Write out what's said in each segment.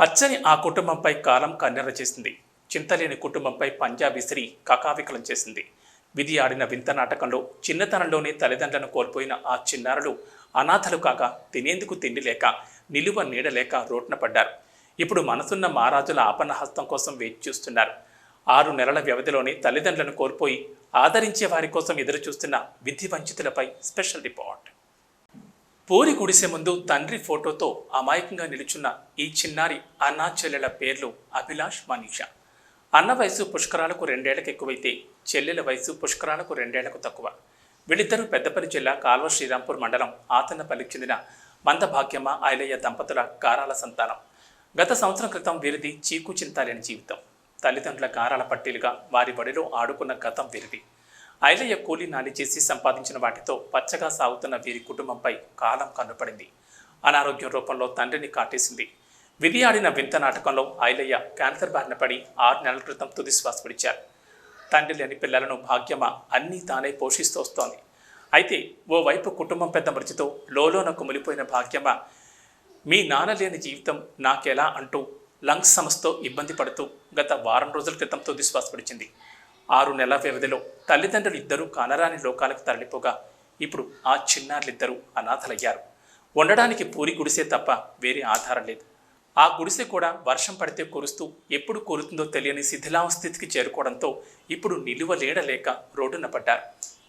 పచ్చని ఆ కుటుంబంపై కాలం కన్నెర చేసింది. చింతలేని కుటుంబంపై పంజాబీ విసిరి కకావికలం చేసింది. విధి ఆడిన వింత నాటకంలో చిన్నతనంలోనే తల్లిదండ్రులను కోల్పోయిన ఆ చిన్నారులు అనాథలు కాక తినేందుకు తిండి లేక నిలువ నీడలేక రోడ్న పడ్డారు. ఇప్పుడు మనసున్న మహారాజుల ఆపన్న హస్తం కోసం వేచి చూస్తున్నారు. ఆరు నెలల వ్యవధిలోనే తల్లిదండ్రులను కోల్పోయి ఆదరించే వారి కోసం ఎదురు చూస్తున్న విధి వంచితులపై స్పెషల్ రిపోర్ట్. పూరి గుడిసె ముందు తండ్రి ఫోటోతో అమాయకంగా నిలుచున్న ఈ చిన్నారి అన్నా చెల్లెల పేర్లు అభిలాష్ మనీష. అన్న వయసు పుష్కరాలకు రెండేళ్ళకు ఎక్కువైతే చెల్లెల వయసు పుష్కరాలకు రెండేళ్ళకు తక్కువ. వీళ్ళిద్దరూ పెద్దపల్లి జిల్లా కాల్వ శ్రీరాంపూర్ మండలం ఆతన్నపల్లికి చెందిన మందభాగ్యమ్మ ఐలయ్య దంపతుల కారాల సంతానం. గత సంవత్సరం క్రితం వీరిది చీకు చింతాలేని జీవితం. తల్లిదండ్రుల కారాల పట్టీలుగా వారి బడిలో ఆడుకున్న గతం వీరిది. ఐలయ్య కూలి నాలి చేసి సంపాదించిన వాటితో పచ్చగా సాగుతున్న వీరి కుటుంబంపై కాలం కన్నుపడింది. అనారోగ్యం రూపంలో తండ్రిని కాటేసింది. విధి ఆడిన వింత నాటకంలో ఐలయ్య క్యాన్సర్ బారిన పడి ఆరు నెలల క్రితం తుది శ్వాస విడిచారు. తండ్రి లేని పిల్లలను భాగ్యమా అన్నీ తానే పోషిస్తూ వస్తోంది. అయితే ఓవైపు కుటుంబం పెద్ద మృతితో లోలోన కుమిలిపోయిన భాగ్యమా మీ నాన్న లేని జీవితం నాకెలా? అంటూ లంగ్స్ సమస్యతో ఇబ్బంది పడుతూ గత వారం రోజుల క్రితం తుది శ్వాస విడిచింది. ఆరు నెలల వ్యవధిలో తల్లిదండ్రులు ఇద్దరూ కానరాని లోకాలకు తరలిపోగా ఇప్పుడు ఆ చిన్నారులిద్దరూ అనాథలయ్యారు. ఉండడానికి పూరి గుడిసే తప్ప వేరే ఆధారం లేదు. ఆ గుడిసె కూడా వర్షం పడితే కురుస్తూ ఎప్పుడు కురుతుందో తెలియని శిథిలావస్థితికి చేరుకోవడంతో ఇప్పుడు నిలువ లేడలేక రోడ్డున పడ్డారు.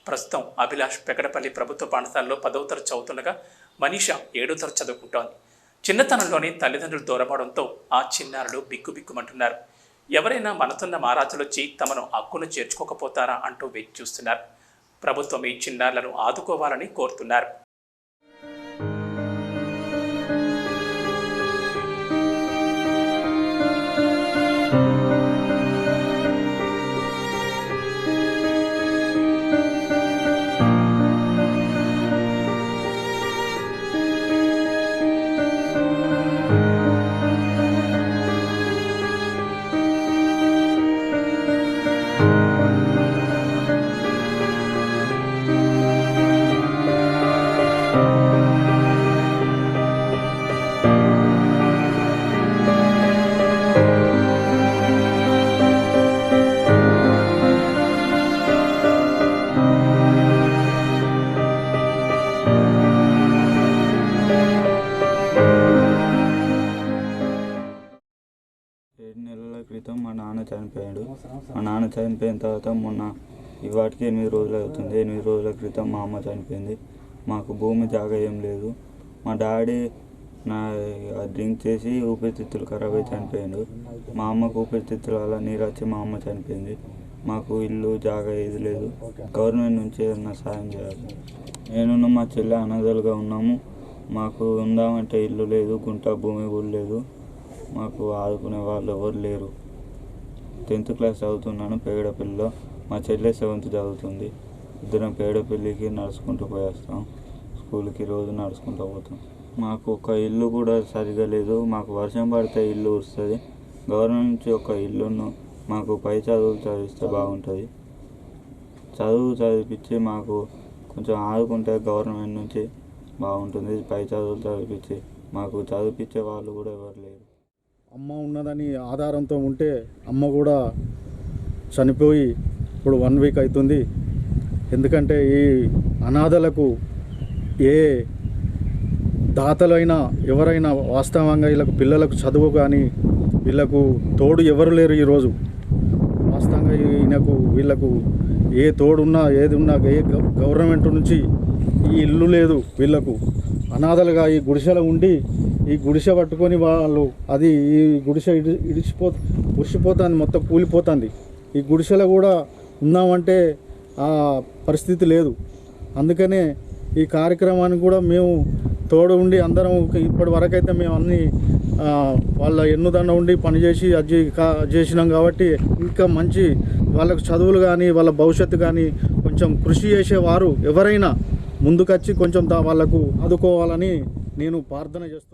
ప్రస్తుతం అభిలాష్ పెకడపల్లి ప్రభుత్వ పాఠశాలలో పదవ తరగతి చదువుతుండగా మనీష ఏడో తరగతి చదువుకుంటోంది. చిన్నతనంలోనే తల్లిదండ్రులు దూరమవడంతో ఆ చిన్నారులు బిక్కుబిక్కుమంటున్నారు ఎవరైనా మనతున్న మహారాజులొచ్చి తమను హక్కును చేర్చుకోకపోతారా అంటూ వేచి చూస్తున్నారు. ప్రభుత్వం ఈ చిన్నారులను ఆదుకోవాలని కోరుతున్నారు. మా నాన్న చనిపోయాడు. మా నాన్న చనిపోయిన తర్వాత మొన్న ఇవాటికి ఎనిమిది రోజులు అవుతుంది. ఎనిమిది రోజుల క్రితం మా అమ్మ చనిపోయింది. మాకు భూమి జాగా ఏం లేదు. మా డాడీ నా డ్రింక్ చేసి ఊపిరితిత్తులు ఖరాబ్ అయి చనిపోయాడు. మా అమ్మకు ఊపిరితిత్తుల వల్ల నీరు వచ్చి మా అమ్మ చనిపోయింది. మాకు ఇల్లు జాగా ఏది లేదు. గవర్నమెంట్ నుంచి ఏదన్నా సాయం చేయాలి. నేను మా చెల్లె అనాథలుగా ఉన్నాము. మాకు ఉందామంటే ఇల్లు లేదు గుంట భూమి కూడా లేదు. మాకు ఆదుకునే వాళ్ళు ఎవరు లేరు. టెన్త్ క్లాస్ చదువుతున్నాను పేగడపల్లిలో మా చెల్లె సెవెంత్ చదువుతుంది. ఇద్దరం పేగడపల్లికి నడుచుకుంటూ పోయేస్తాం. స్కూల్కి రోజు నడుచుకుంటూ పోతాం. మాకు ఒక ఇల్లు కూడా సరిగా లేదు. మాకు వర్షం పడితే ఇల్లు వస్తుంది గవర్నమెంట్ నుంచి ఒక ఇల్లును మాకు పై చదువులు చదివిస్తే బాగుంటుంది. చదువు చదివించి మాకు కొంచెం ఆదుకుంటే గవర్నమెంట్ నుంచి బాగుంటుంది. పై చదువులు చదివించి మాకు చదివించే వాళ్ళు కూడా ఎవరు లేరు. అమ్మ ఉన్నదని ఆధారంతో ఉంటే అమ్మ కూడా చనిపోయి ఇప్పుడు వన్ వీక్ అవుతుంది. ఎందుకంటే ఈ అనాథలకు ఏ దాతలైనా ఎవరైనా వాస్తవంగా వీళ్ళకు పిల్లలకు చదువు కానీ వీళ్ళకు తోడు ఎవరు లేరు ఈరోజు వాస్తవంగా ఈయనకు వీళ్ళకు ఏ తోడున్నా ఏది ఉన్నా ఏ గవర్నమెంట్ నుంచి ఈ ఇల్లు లేదు వీళ్ళకు. అనాథలుగా ఈ గుడిసెలో ఉండి ఈ గుడిసె పట్టుకొని వాళ్ళు అది ఈ గుడిసె ఇడి ఇడిచిపో ఉడిసిపోతుంది మొత్తం కూలిపోతుంది. ఈ గుడిసెలో కూడా ఉన్నామంటే ఆ పరిస్థితి లేదు. అందుకనే ఈ కార్యక్రమానికి కూడా మేము తోడు ఉండి అందరం ఇప్పటి వరకు అయితే మేము అన్ని వాళ్ళ ఎన్నుదండ ఉండి పనిచేసి అది కా- చేసినాం కాబట్టి ఇంకా మంచి వాళ్ళకు చదువులు కానీ వాళ్ళ భవిష్యత్తు కానీ కొంచెం కృషి చేసేవారు ఎవరైనా ముందుకొచ్చి కొంచెం వాళ్ళకు ఆదుకోవాలని నేను ప్రార్థన చేస్తున్నాను